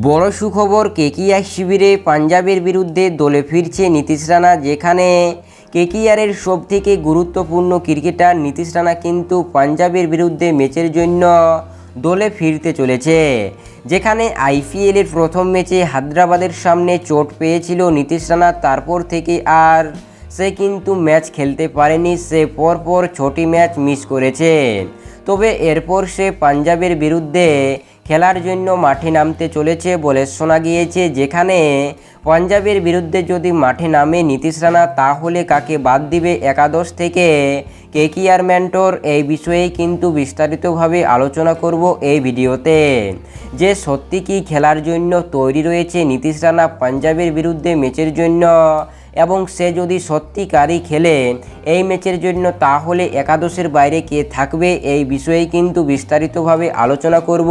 বড় সুখবর, কেকিআর শিবিরে পাঞ্জাবের বিরুদ্ধে দলে ফিরছে নীতিশ রানা, যেখানে কেকিআরের সব থেকে গুরুত্বপূর্ণ ক্রিকেটার নীতিশ রানা কিন্তু পাঞ্জাবের বিরুদ্ধে ম্যাচের জন্য দলে ফিরতে চলেছে। যেখানে আইপিএলের প্রথম ম্যাচে হায়দ্রাবাদের সামনে চোট পেয়েছিল নীতিশ রানা, তারপর থেকে আর সে কিন্তু ম্যাচ খেলতে পারেনি, সে পরপর ছটি ম্যাচ মিস করেছে। তবে এরপর সে পাঞ্জাবের বিরুদ্ধে খেলার জন্য মাঠে নামতে চলেছে বলে শোনা গিয়েছে। যেখানে পাঞ্জাবের বিরুদ্ধে যদি মাঠে নামে নীতিশ রানা, তাহলে কাকে বাদ দিবে একাদশ থেকে? KKR mentor? এই বিষয়ে কিন্তু বিস্তারিতভাবে আলোচনা করব এই ভিডিওতে। যে সত্যি কি খেলার জন্য তৈরি রয়েছে নীতিশ রানা পাঞ্জাবের বিরুদ্ধে ম্যাচের জন্য? এবং সে যদি সত্যিকারই খেলে, এই ম্যাচের জন্য তাহলে একাদশের বাইরে কে থাকবে এই বিষয়ে কিন্তু বিস্তারিতভাবে আলোচনা করব।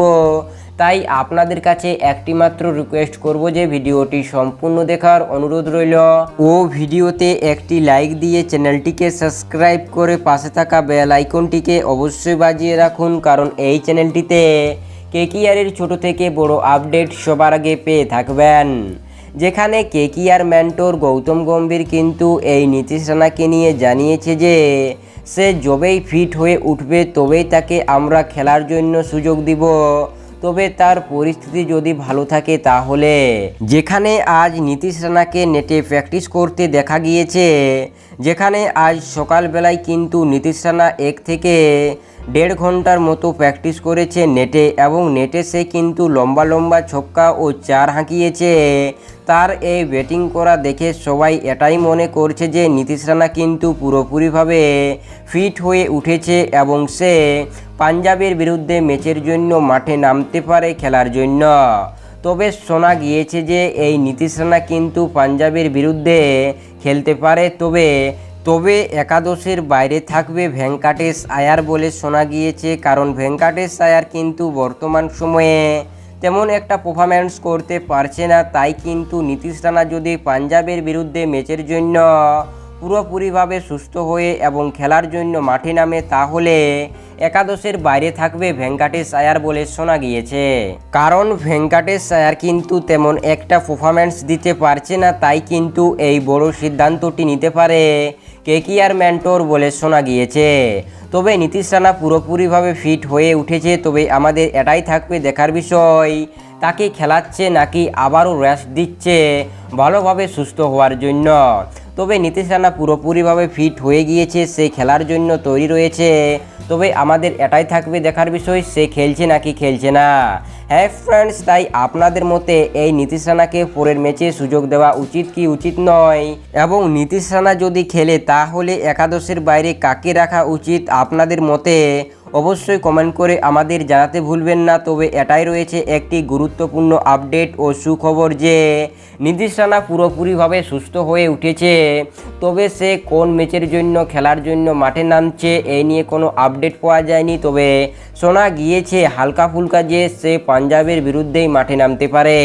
তাই আপনাদের কাছে একটি মাত্র রিকোয়েস্ট করব যে ভিডিওটি সম্পূর্ণ দেখার অনুরোধ রইল। ও ভিডিওতে একটি লাইক দিয়ে চ্যানেলটিকে সাবস্ক্রাইব করে পাশে থাকা বেল আইকনটিকে অবশ্যই বাজিয়ে রাখুন, কারণ এই চ্যানেলটিতে কেকিআরের ছোট থেকে বড় আপডেট সবার আগে পেয়ে থাকবেন। যেখানে কেকিআর ম্যান্টোর গৌতম গম্ভীর কিন্তু এই নীতিশ রানাকে নিয়ে জানিয়েছে যে, সে যবেই ফিট হয়ে উঠবে, তবেই তাকে আমরা খেলার জন্য সুযোগ দিব। তবে তার পরিস্থিতি যদি ভালো থাকে তাহলে। যেখানে আজ নীতিশ রানাকে নেটে প্র্যাকটিস করতে দেখা গিয়েছে, যেখানে আজ সকালবেলায় কিন্তু নীতিশ রানা এক থেকে দেড় ঘণ্টার মতো প্র্যাকটিস করেছে নেটে এবং নেটে সে কিন্তু লম্বা লম্বা ছক্কা ও চার হাঁকিয়েছে। তার এই ব্যাটিং করা দেখে সবাই এটাই মনে করছে যে নীতিশ রানা কিন্তু পুরোপুরিভাবে ফিট হয়ে উঠেছে এবং সে পাঞ্জাবের বিরুদ্ধে ম্যাচের জন্য মাঠে নামতে পারে খেলার জন্য। তবে শোনা গিয়েছে যে এই নীতিশ রানা কিন্তু পাঞ্জাবের বিরুদ্ধে খেলতে পারে, তবে তবে একাদশের বাইরে থাকবে ভেঙ্কাটেশ আয়ার বলে শোনা গিয়েছে, কারণ ভেঙ্কাটেশ আয়ার কিন্তু বর্তমান সময়ে তেমন একটা পারফরম্যান্স করতে পারছে না। তাই কিন্তু নীতিশ রানা যদি পাঞ্জাবের বিরুদ্ধে ম্যাচের জন্য পুরোপুরিভাবে সুস্থ হয়ে এবং খেলার জন্য মাঠে নামে, তাহলে একাদশের বাইরে থাকবে ভেঙ্কাটেশ আয়ার বলে শোনা গিয়েছে। কারণ ভেঙ্কাটেশ আয়ার কিন্তু তেমন একটা পারফরম্যান্স দিতে পারছে না, তাই কিন্তু এই বড় সিদ্ধান্তটি নিতে পারে কেকিআর ম্যান্টোর বলে শোনা গিয়েছে। তবে নীতিশ রানা পুরোপুরিভাবে ফিট হয়ে উঠেছে, তবে আমাদের এটাই থাকবে দেখার বিষয়, তাকে খেলাচ্ছে নাকি আবারও রেস্ট দিচ্ছে ভালোভাবে সুস্থ হওয়ার জন্য। তবে নীতিশ রানা পুরোপুরিভাবে ফিট হয়ে গিয়েছে, সে খেলার জন্য তৈরি রয়েছে। তবে আমাদের এটাই থাকবে দেখার বিষয়, সে খেলছে নাকি খেলছে না। হ্যাঁ ফ্রেন্ডস তাই আপনাদের মতে এই নীতিশ রানাকে পরের ম্যাচে সুযোগ দেওয়া উচিত কি উচিত নয়? এবং নীতিশ রানা যদি খেলে, তাহলে একাদশের বাইরে কাকে রাখা উচিত আপনাদের মতে? অবশ্যই কমেন্ট করে আমাদের জানাতে ভুলবেন না। তবে এটাই রয়েছে একটি গুরুত্বপূর্ণ আপডেট ও সুখবর যে, নীতিশ রানা পুরোপুরিভাবে সুস্থ হয়ে উঠেছে। তবে সে কোন ম্যাচের জন্য, খেলার জন্য মাঠে নামছে এই নিয়ে কোনো আপডেট পাওয়া যায়নি। তবে শোনা গিয়েছে হালকা ফুলকা যে সে পাঞ্জাবের বিরুদ্ধেই মাঠে নামতে পারে।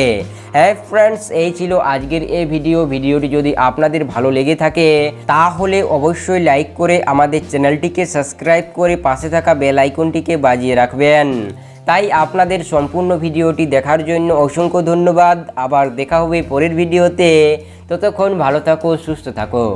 হ্যাঁ ফ্রেন্ডস এই ছিল আজকের এই ভিডিও ভিডিওটি যদি আপনাদের ভালো লেগে থাকে, তাহলে অবশ্যই লাইক করে আমাদের চ্যানেলটিকে সাবস্ক্রাইব করে পাশে থাকা বেল আইকনটিকে বাজিয়ে রাখবেন। তাই আপনাদের সম্পূর্ণ ভিডিওটি দেখার জন্য অসংখ্য ধন্যবাদ। আবার দেখা হবে পরের ভিডিওতে ততক্ষণ ভালো থাকো, সুস্থ থাকো।